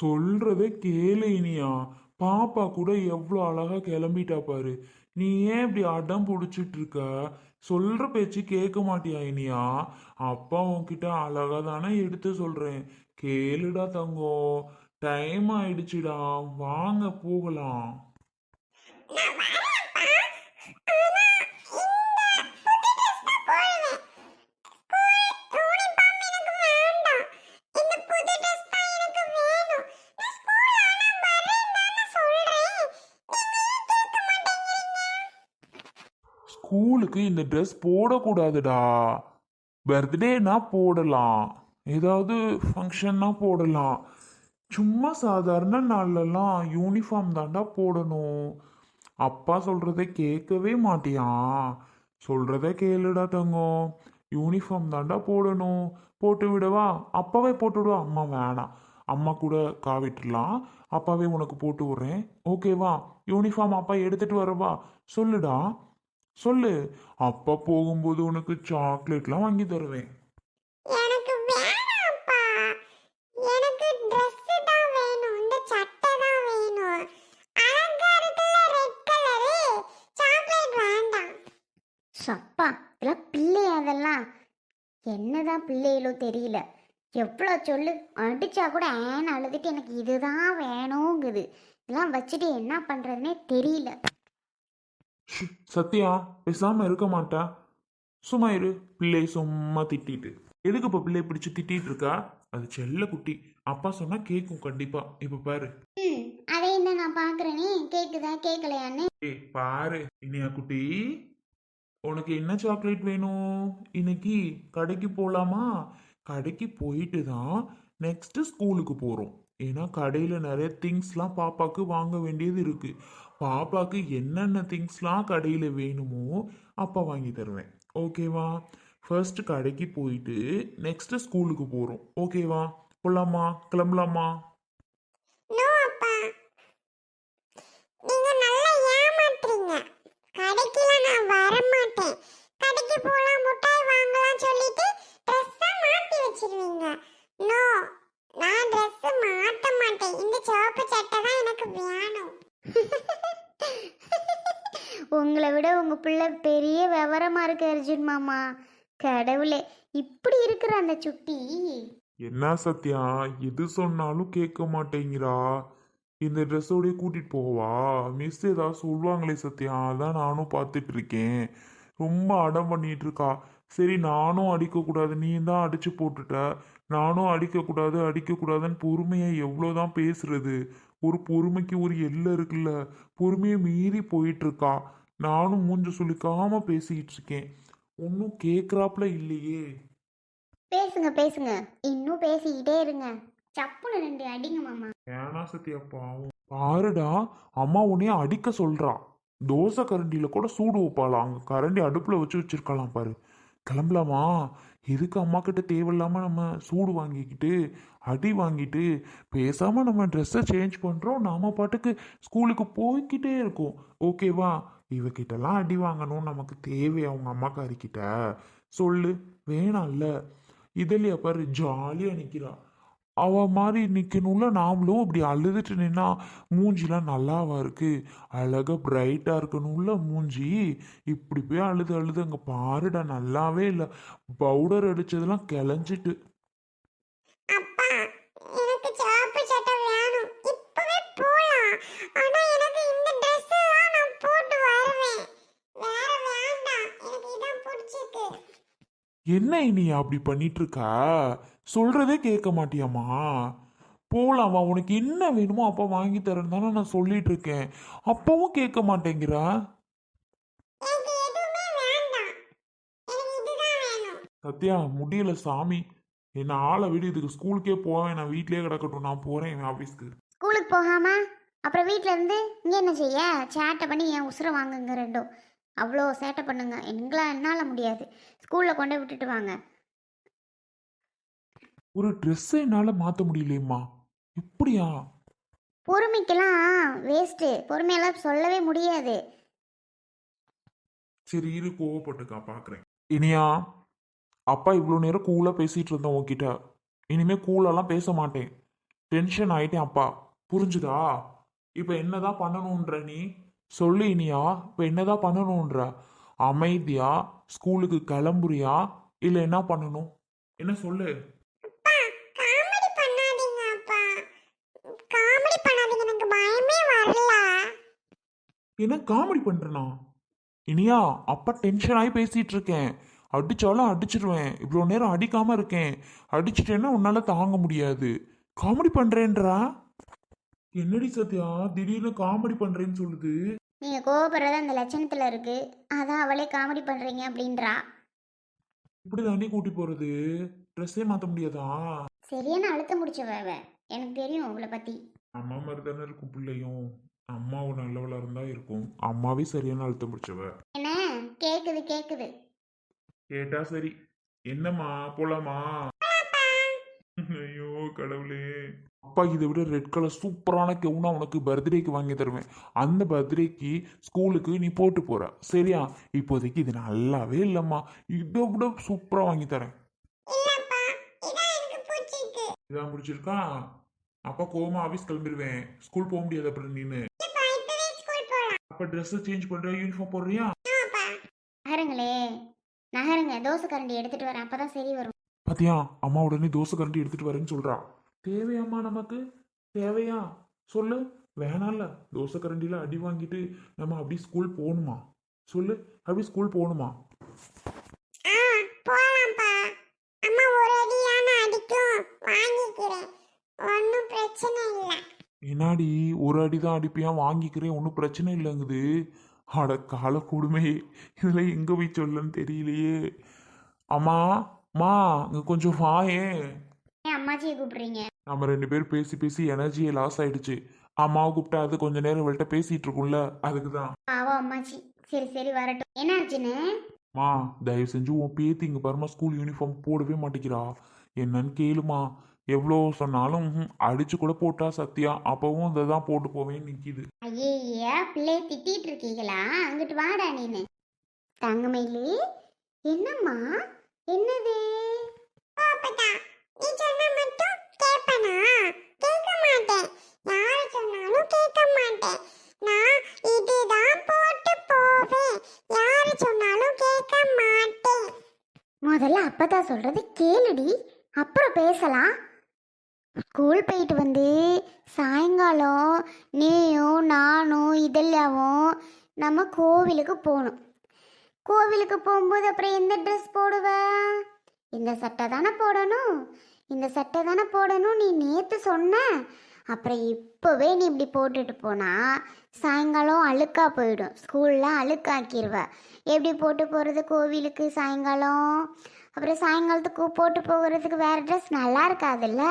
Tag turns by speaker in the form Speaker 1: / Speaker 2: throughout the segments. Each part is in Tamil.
Speaker 1: சொல்றதே கேளு இனியா. பாப்பா கூட எவ்வளோ அழகா கிளம்பிட்டா பாரு. நீ ஏன் இப்படி அடம் பிடிச்சிட்டு இருக்க சொல்ற பேச்சு கேட்க மாட்டியா இனியா? அப்பா உன்கிட்ட அழகா தானே எடுத்து சொல்றேன். கேளுடா தங்கம் டைம் ஆயிடுச்சுடா. வாங்க போகலாம்
Speaker 2: நான் வரேன்ப்பா. ஆனா இந்த புது dress தான் போடுவேன். School uniform எனக்கு வேண்டாம். இந்த புது dress தான் எனக்கு வேணும். நான் school ஆனா வரேன்னு தானே சொல்றேன். நீங்க ஏன் கேட்க மாட்டேங்கிறீங்க?
Speaker 1: ஸ்கூலுக்கு இந்த ட்ரெஸ் போடக்கூடாதுடா. பர்த்டேனா போடலாம். ஏதாவது ஃபங்க்ஷன்னா போடலாம். சும்மா சாதாரண நாள்லலாம் யூனிஃபார்ம் தாண்டா போடணும். அப்பா சொல்கிறத கேட்கவே மாட்டியான் சொல்கிறத கேளுடா தங்கம் யூனிஃபார்ம் தாண்டா போடணும். போட்டு விடவா? அப்பாவே போட்டு விடுவா? அம்மா வேணாம். அம்மா கூட காவிட்டுலாம் அப்பாவே உனக்கு போட்டு விட்றேன். ஓகேவா யூனிஃபார்ம் அப்பா எடுத்துட்டு வரவா? சொல்லுடா. சொல்லு அப்பா போகும்போது உனக்கு சாக்லேட்லாம் வாங்கி தருவேன்
Speaker 2: எனக்கு வேணாம்ப்பா. எனக்கு dress தான் வேணும். இந்த சட்டை தான் வேணும். அழகா இருக்குல்ல red colour. chocolate வேண்டாம்.
Speaker 3: சப்பா இதெல்லாம் பிள்ளை அதெல்லாம் என்னதான் பிள்ளைகளோ தெரியல எவ்வளோ சொல்லு அடிச்சா கூட ஏன் அழுதுட்டு எனக்கு இதுதான் வேணுங்குது இதெல்லாம் வச்சுட்டு என்ன பண்ணுறதுனே தெரியல
Speaker 1: சத்யா பேசாம இருக்க மாட்டா. சும்மா இரு. பிள்ளை சும்மா திட்டிட்டு. எதுக்கு இப்ப பிள்ளை பிடிச்சு திட்டிட்டு இருக்கா? அது செல்ல குட்டி. அப்பா சொன்னா கேட்கும் கண்டிப்பா. இப்ப பாரு.
Speaker 3: அதே என்ன நான் பார்க்குறேனே கேட்குதா கேட்கலையான்னு
Speaker 1: ஏய் பாரு இனியா குட்டி. உனக்கு என்ன சாக்லேட் வேணும்? இன்னைக்கு கடைக்கு போலாமா? கடைக்கு போயிட்டு தான் நெக்ஸ்ட் ஸ்கூலுக்கு போகிறோம் ஏன்னா கடையில் நிறைய திங்ஸ்லாம் பாப்பாக்கு வாங்க வேண்டியது இருக்கு. பாப்பாக்கு என்னென்ன திங்ஸ்லாம் கடையில் வேணுமோ அப்பா வாங்கி தருவேன். ஓகேவா ஃபர்ஸ்ட் கடைக்கு போயிட்டு நெக்ஸ்ட் ஸ்கூலுக்கு போகிறோம் ஓகேவா போகலாமா கிளம்பலாமா
Speaker 2: No, அப்பா. நீங்க நல்லா ஏமாத்துறீங்க. கடைக்கெல்லாம் நான் வரமாட்டேன். கடைக்கு போலாம், முட்டாய் வாங்கலாம் சொல்லிட்டு dress அ மாத்தி வச்சிருவீங்க. No, நான் dress மாத்த மாட்டேன். இந்த சிவப்பு சட்டை தான் எனக்கு வேணும்.
Speaker 3: உங்கள் பிள்ளை பெரிய விவரமாக இருக்கு அர்ஜுன் மாமா. கடவுளே இப்படி இருக்கிற அந்த சுட்டி.
Speaker 1: என்ன சத்யா எது சொன்னாலும் கேட்க மாட்டேங்கிறா. இந்த ட்ரெஸ்ஸோடய கூட்டிட்டு போவா? மிஸ் ஏதாவது சொல்லுவாங்களே சத்யா அதான் நானும் பார்த்துட்டு இருக்கேன். ரொம்ப அடம் பண்ணிட்டு இருக்கா. சரி நானும் அடிக்கக்கூடாது நீ தான் அடிச்சு போட்டுட்ட. நானும் அடிக்கக்கூடாது அடிக்கக்கூடாதுன்னு பொறுமையை எவ்வளோதான் பேசுறது. ஒரு பொறுமைக்கு ஒரு எல்லை இருக்குல்ல. பொறுமையை மீறி போயிட்டு இருக்கா. நானும் மூஞ்ச சுளிக்காம பேசிக்கிட்டு இருக்கேன் ஒன்றும் கேட்குறாப்புல இல்லையே.
Speaker 3: பேசுங்க பேசுங்க. இன்னும் பேசிக்கிட்டே இருங்க. சப்புன்னு ரெண்டு அடிங்க மாமா.
Speaker 1: ஏனா சத்யா பாவம் பாருடா அம்மா உன்னைய அடிக்க சொல்றா. தோசை கரண்டியில கூட சூடு வைப்பாளாம் அங்க கரண்டி அடுப்புல வச்சு வச்சிருக்கலாம் பாரு. கிளம்பலாமா? எதுக்கு அம்மா கிட்ட தேவையில்லாமல் நம்ம சூடு வாங்கிக்கிட்டு அடி வாங்கிட்டு பேசாமல் நம்ம ட்ரெஸ்ஸை சேஞ்ச் பண்ணுறோம் நாம பாட்டுக்கு ஸ்கூலுக்கு போய்க்கிட்டே இருக்கோம். ஓகேவா இவகிட்டலாம் அடி வாங்கணும் நமக்கு தேவை அவங்க அம்மாக்காரிக்கிட்ட சொல்லு. வேணாம்ல. இதுலயா பாரு ஜாலியாக நிற்கிறான் அவ மாதிரி நிக்கணும்ல நாமளும் இப்படி அழுதுட்டு நின்னா மூஞ்சிலாம் நல்லாவா இருக்கு? அழகா பிரைட்டா இருக்கணும்ல மூஞ்சி. இப்படி போய் அழுது அழுது அங்க பாருடா நல்லாவே இல்லை. பவுடர் அடிச்சதெல்லாம் கிளஞ்சிட்டு. என்ன இனி அப்படி பண்ணிட்டு இருக்கா? சொல்றதே கேட்க மாட்டியாமா போலாமா உனக்கு என்ன வேணுமோ அப்பா வாங்கி தரேன்னு தானே நான் சொல்லிட்டு இருக்கேன். அப்பவும் கேட்க மாட்டேங்கிறா. சத்யா முடியல சாமி. என்ன ஆளை விடு இதுக்கு ஸ்கூலுக்கே போவேன் நான் வீட்லயே கிடக்கட்டும் நான் போறேன் என் ஆஃபீஸ்க்கு
Speaker 3: ஸ்கூலுக்கு போகாம? அப்புறம் வீட்டில் இருந்து இங்கே என்ன செய்ய? சேட்டை பண்ணி என் உசுரை வாங்குங்க ரெண்டும். அவ்வளோ சேட்டை பண்ணுங்க. எங்களா என்னால் முடியாது. ஸ்கூலில் கொண்டு விட்டுட்டு வாங்க.
Speaker 1: ஒரு ட்ரெஸ்ஸை என்னால மாத்த முடியலையேம்மா. இப்படியா
Speaker 3: பொறுமைக்கெல்லாம் வேஸ்ட்டு பொறுமையெல்லாம் சொல்லவே முடியாது.
Speaker 1: சரி இரு கோவப்பட்டுக்கா பாக்குறேன். இனியா அப்பா இவ்வளோ நேரம் கூலா பேசிட்டு இருந்தேன் உன்கிட்ட. இனிமே கூலாலாம் பேச மாட்டேன். டென்ஷன் ஆயிட்டேன் அப்பா. புரிஞ்சுதா? இப்போ என்னதான் பண்ணணுன்ற நீ? சொல்லு இனியா. இப்போ என்னதான் பண்ணணுன்ற அமைதியா? ஸ்கூலுக்கு கிளம்புறியா? இல்லை என்ன பண்ணணும்? என்ன சொல்லு
Speaker 2: அப்பா காமெடி பண்ணாதீங்க அப்பா காமெடி பண்ணாதீங்க எனக்கு பயமே வரல
Speaker 1: என்ன காமெடி பண்றனா? இனியா அப்பா டென்ஷன் ஆகி பேசிட்டு இருக்கேன் அடிச்சாலும் அடிச்சிருவேன். இவ்வளோ நேரம் அடிக்காம இருக்கேன். அடிச்சிட்டேன்னா உன்னால தாங்க முடியாது. காமெடி பண்றேன்றா? என்னடி சத்யா திடீர்னு காமெடி பண்றேன்னு சொல்லுது.
Speaker 3: நீங்கள் கோவப்படுறது அந்த லட்சணத்தில் இருக்குது அதான் அவளே காமெடி பண்ணுறீங்க அப்படின்றா.
Speaker 1: இப்படி தாண்டி கூட்டி போறது? ட்ரெஸ்ஸே மாத்த முடியாதா?
Speaker 3: சரியான அழுத்தம் முடிச்சவ அவ. எனக்கு தெரியும் உங்களை பற்றி
Speaker 1: அம்மா மாதிரி தானே இருக்கும் பிள்ளையும். அம்மாவும் நல்லவளா இருந்தா இருக்கும். அம்மாவே சரியான அழுத்தம் பிடிச்சவ.
Speaker 3: என்ன? கேட்குது கேட்குது
Speaker 1: கேட்டா சரி. என்னம்மா? போலாமா? ஐயோ கடவுளே. அப்பா இதை விட ரெட் கலர் சூப்பரான கெவுனா உனக்கு பர்த்டேக்கு வாங்கி தருவேன். அந்த பர்த்டேக்கு ஸ்கூலுக்கு நீ போட்டு போற. சரியா? இப்போதைக்கு இது நல்லாவே இல்லைம்மா. இதை விட சூப்பரா வாங்கி தரேன்.
Speaker 2: இதான் பிடிச்சிருக்கா?
Speaker 1: அப்பா கோவமா ஆஃபீஸ் கிளம்பிடுவேன். ஸ்கூல் போக முடியாது அப்புறம் நீனு அப்ப ட்ரெஸ் சேஞ்ச் பண்ற யூனிஃபார்ம் போடுறியா?
Speaker 3: நகருங்களே. நகருங்க. தோசை கரண்டி எடுத்துகிட்டு வரேன். அப்போ தான் சரி வரும்.
Speaker 1: பாத்தியா? அம்மா உடனே தோசை கரண்டி எடுத்துட்டு வரேன்னு சொல்றா. தேவையாம்மா நமக்கு? தேவையா? சொல்லு. வேணாம்ல. தோசை கரண்டில அடி வாங்கிட்டு நம்ம அப்படி ஸ்கூல் போகணுமா? சொல்லு. அப்படி ஸ்கூல் போகணுமா?
Speaker 2: ஆ போலாம்ப்பா அம்மா ஒரு அடியான அடிக்கும் வாங்கிக்கிறேன் ஒன்றும் பிரச்சனை இல்லை
Speaker 1: என்னாடி ஒரு அடி தான் அடிப்பியா வாங்கிக்கிறேன் ஒன்றும் பிரச்சனை இல்லைங்குது. அட கால கொடுமை இதுல எங்க போய் சொல்லன்னு தெரியலையே. அம்மா மா இங்க கொஞ்சம் வாயேன்
Speaker 3: அம்மாச்சியை கூப்பிடுறீங்க?
Speaker 1: நம்ம ரெண்டு பேரும் பேசி பேசி எனர்ஜியே லாஸ் ஆயிடுச்சு. அம்மாவை கூப்பிட்டா அது கொஞ்ச நேரம் இவள்கிட்ட பேசிட்டு இருக்கும்ல அதுக்கு தான்
Speaker 3: பாவம் அம்மாச்சி. சரி சரி வரட்டும். என்ன
Speaker 1: மா தயவு செஞ்சு உன் பேத்தி இங்க பாருமா ஸ்கூல் யூனிஃபார்ம் போடவே மாட்டேங்கிறா. என்னன்னு கேளுமா எவ்வளோ சொன்னாலும் ம்ஹும், அடிச்சு கூட போட்டா சத்தியா அப்பவும் இதை தான் போட்டு போவேன்னு நிக்குது.
Speaker 3: ஐயா பிள்ளைய திட்டிட்டு இருக்கீங்களா? அங்கிட்டு வாடா நீனு. தங்கமயிலு என்னம்மா? என்னது?
Speaker 2: பாப்பதா நீ சொன்னா மட்டும் கேட்பனா? கேட்க மாட்டேன். யாரு சொன்னாலும் கேட்க மாட்டேன். நான் இதுதான் போட்டு போவேன். யாரு சொன்னாலும் கேட்க மாட்டேன்.
Speaker 3: முதல்ல அப்பதான் சொல்றது கேளுடி. அப்புறம் பேசலாம். ஸ்கூல் போயிட்டு வந்து சாயங்காலம் நீயும் நானும் இதெல்லாவும் நம்ம கோவிலுக்கு போகணும். கோவிலுக்கு போகும்போது அப்புறம் எந்த ட்ரெஸ் போடுவ? இந்த சட்டை தானே போடணும். இந்த சட்டை தானே போடணும் நீ நேற்று சொன்ன. அப்புறம் இப்போவே நீ இப்படி போட்டுட்டு போனால் சாயங்காலம் அழுக்காக போயிடும். ஸ்கூலில் அழுக்காக்கிடுவ எப்படி போட்டு போகிறது கோவிலுக்கு சாயங்காலம்? அப்புறம் சாயங்காலத்துக்கு போட்டு போகிறதுக்கு வேறு ட்ரெஸ் நல்லா இருக்காதுல்ல?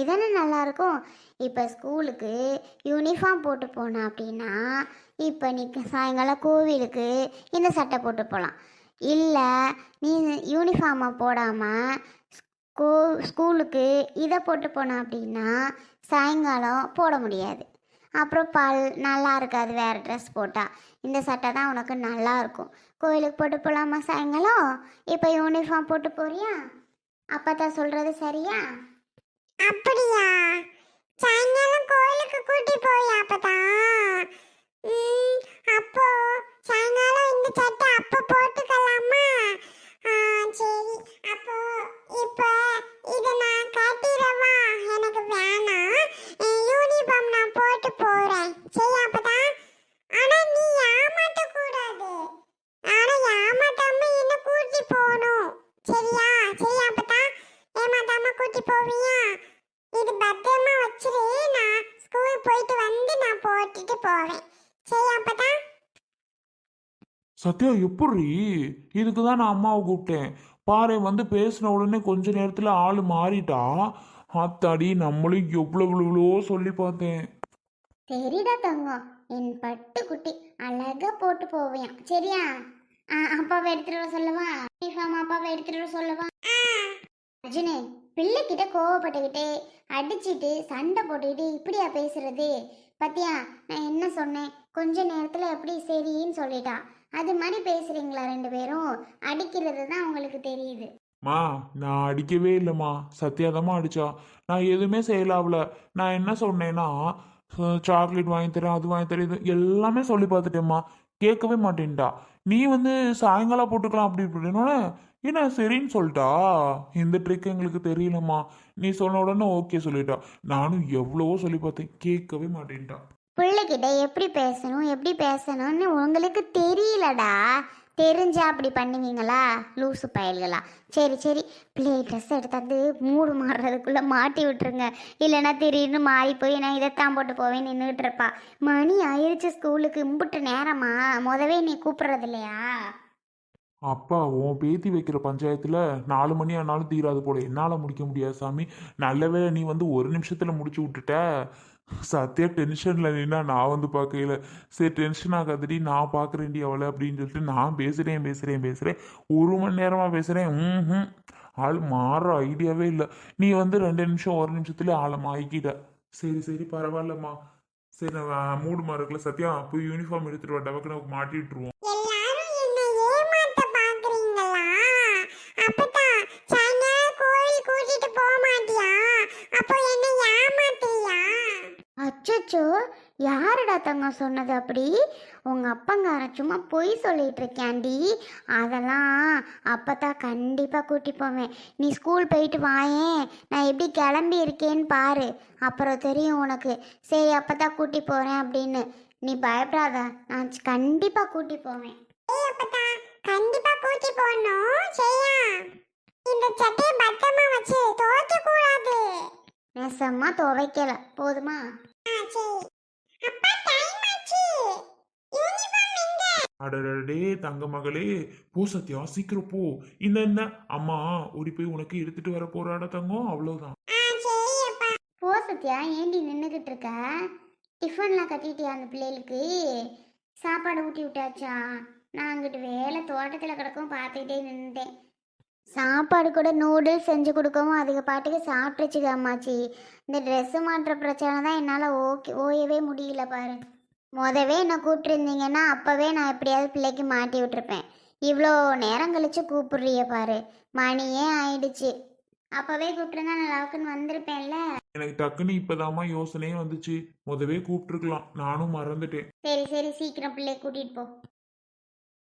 Speaker 3: இதானே நல்லாயிருக்கும். இப்போ ஸ்கூலுக்கு யூனிஃபார்ம் போட்டு போனோம் அப்படின்னா இப்போ நீ சாயங்காலம் கோவிலுக்கு இந்த சட்டை போட்டு போகலாம். இல்லை நீ யூனிஃபார்மை போடாமல் ஸ்கூ ஸ்கூலுக்கு இதை போட்டு போனோம் அப்படின்னா சாயங்காலம் போட முடியாது. அப்புறம் பால் நல்லா இருக்காது வேறு ட்ரெஸ் போட்டால் இந்த சட்டை தான் உனக்கு நல்லா இருக்கும் கோயிலுக்கு போட்டு போகலாமா சாயங்காலம்? இப்போ யூனிஃபார்ம் போட்டு போறியா? அப்போ தான் சொல்கிறது சரியா?
Speaker 2: அப்படியா? சாயங்காலம் கோயிலுக்கு கூட்டி போய் அப்பதான். அப்போ சாயங்காலம் இந்த சட்டை அப்ப போட்டுக்கலாமா ஆ, சரி அப்போ இப்போ இதை நான் கட்டிடவா எனக்கு வேணாம் என் யூனிஃபார்ம் நான் போட்டு போறேன் சரி அப்பதான் ஆனா நீ ஏமாத்த கூடாது ஆனா ஏமாத்தாம என்ன கூட்டி போகணும் சரியா சரி அப்பதான் ஏமாத்தாம கூட்டி போவியா இது பத்திரமா வச்சிரு நான் ஸ்கூல் போயிட்டு வந்து நான் போட்டுட்டு போவேன் சரி அப்பதான்
Speaker 1: சத்யா எப்படி இதுக்கு தான் நான் அம்மாவை கூப்பிட்டேன். பாரு வந்து பேசின உடனே கொஞ்ச நேரத்தில் ஆள் மாறிட்டா? ஆத்தாடி நம்மளும் எவ்வளோ இவ்வளோ சொல்லி பார்த்தேன்.
Speaker 3: சரிடா தங்கம். என் பட்டு குட்டி அழகா போட்டு போவேன் சரியா? ஆ, அப்பாவை எடுத்துட்டு வர சொல்லவா? யூனிஃபார்ம் அப்பாவை எடுத்துட்டு வர சொல்லவா? அர்ஜுனே பிள்ளைக்கிட்ட கோவப்பட்டுக்கிட்டு அடிச்சிட்டு சண்டை போட்டுக்கிட்டு இப்படியா பேசுறது? பத்தியா நான் என்ன சொன்னேன்? கொஞ்ச நேரத்தில் எப்படி சரின்னு சொல்லிட்டா. அது மாதிரி பேசுறீங்களா ரெண்டு பேரும்? அடிக்கிறது தான் உங்களுக்கு தெரியுது.
Speaker 1: மா நான் அடிக்கவே இல்லைம்மா. சத்தியாதமா அடிச்சா. நான் எதுவுமே செய்யலாவில் நான் என்ன சொன்னேன்னா சாக்லேட் வாங்கி தரேன் அது வாங்கி தரேன் இது எல்லாமே சொல்லி பார்த்துட்டேம்மா. கேட்கவே மாட்டேன்டா நீ வந்து சாயங்காலம் போட்டுக்கலாம் அப்படி இப்படின்னோட என்ன சரின்னு சொல்லிட்டா? இந்த ட்ரிக் எங்களுக்கு தெரியலம்மா. நீ சொன்ன உடனே ஓகே சொல்லிட்டா. நானும் எவ்வளவோ சொல்லி பார்த்தேன். கேட்கவே மாட்டேன்டா
Speaker 3: பிள்ளைகிட்ட எப்படி பேசணும் எப்படி பேசணும்னு உங்களுக்கு தெரியலடா. தெரிஞ்சா அப்படி பண்ணுவீங்களா? லூசு பயல்களா. சரி சரி. பிள்ளை ட்ரெஸ் எடுத்தாந்து மூடு மாறுறதுக்குள்ளே மாட்டி விட்டுருங்க. இல்லைன்னா திடீர்னு மாறி போய் நான் இதைத்தான் போட்டு போவேன் நின்றுட்டு இருப்பா மணி ஆயிடுச்சு ஸ்கூலுக்கு. இம்புட்டு நேரமா? முதவே நீ கூப்பிட்றது இல்லையா?
Speaker 1: அப்பா உன் பேத்தி வைக்கிற பஞ்சாயத்தில் நாலு மணி ஆனாலும் தீராது போல. என்னால் முடிக்க முடியாது சாமி. நல்ல வேளை நீ வந்து ஒரு நிமிஷத்தில் முடிச்சு விட்டுட்ட. சத்தியா டென்ஷனில் நின்னா நான் வந்து பார்க்கையில சரி டென்ஷன் ஆகாதடி நான் பார்க்குறேன்டி அவளை அப்படின்னு சொல்லிட்டு நான் பேசுகிறேன் பேசுகிறேன் பேசுகிறேன் ஒரு மணி நேரமாக பேசுகிறேன் ம் ஆள் மாறுற ஐடியாவே இல்லை. நீ வந்து ரெண்டு நிமிஷம் ஒரு நிமிஷத்துல ஆளை மாய்க்கிட்ட சரி சரி பரவாயில்லம்மா. சரி நான் மூடு மாறுக்கல சத்யா போய் யூனிஃபார்ம் எடுத்துகிட்டு வா.
Speaker 2: டபக்கு நமக்கு மாட்டிட்டுருவோம்
Speaker 3: அச்சச்சோ யாருடா தங்கம் சொன்னது அப்படி? உங்க அப்பங்காரன் சும்மா பொய் சொல்லிட்டு இருக்காண்டி அதெல்லாம் அப்பதான் கண்டிப்பா கூட்டி போவேன். நீ ஸ்கூல் போயிட்டு வாயேன். நான் எப்படி கிளம்பி இருக்கேன்னு பாரு. அப்புறம் தெரியும் உனக்கு. சரி அப்பதான் கூட்டி போறேன் அப்படின்னு. நீ பயப்படாத. நான் கண்டிப்பா கூட்டி போவேன்.
Speaker 2: கண்டிப்பா கூட்டி போடணும். சரியா? இந்த சட்டையை பத்திரமா வச்சு துவைக்க கூடாது.
Speaker 3: நெசமா துவைக்கல. போதுமா?
Speaker 1: அடடே தங்க மகளே போ சத்யா சீக்கிரம் போ. இந்த இந்த. அம்மா ஓடி போய் உனக்கு எடுத்துட்டு வர போறாட தங்கம் அவ்வளவுதான்.
Speaker 3: போ சத்யா ஏண்டி நின்றுக்கிட்டு இருக்க? டிஃபன்லாம் கட்டிட்டியா அந்த பிள்ளைகளுக்கு? சாப்பாடு ஊட்டி விட்டாச்சா? நான் அங்கிட்டு வேலை தோட்டத்தில் கிடக்கும் பார்த்துக்கிட்டே நின்றுட்டேன் சாப்பாடு கூட நூடுல்ஸ் செஞ்சு கொடுக்கவும் அதுக்கு பாட்டுக்கு சாப்பிட்டுச்சுக்க அம்மாச்சி. இந்த ட்ரெஸ்ஸு மாட்டுற பிரச்சனை தான் என்னால் ஓகே ஓயவே முடியல பாரு. மொதவே என்ன கூப்பிட்டுருந்தீங்கன்னா அப்போவே நான் எப்படியாவது பிள்ளைக்கு மாட்டி விட்டுருப்பேன். இவ்வளோ நேரம் கழிச்சு கூப்பிடுறிய பாரு. மணியே ஆயிடுச்சு. அப்போவே கூப்பிட்டுருந்தா நான் லவுக்குன்னு வந்திருப்பேன்ல.
Speaker 1: எனக்கு டக்குன்னு இப்பதாம்மா யோசனையே வந்துச்சு. முதவே கூப்பிட்டுருக்கலாம். நானும் மறந்துட்டேன்.
Speaker 3: சரி சரி சீக்கிரம் பிள்ளைய கூட்டிட்டு போ.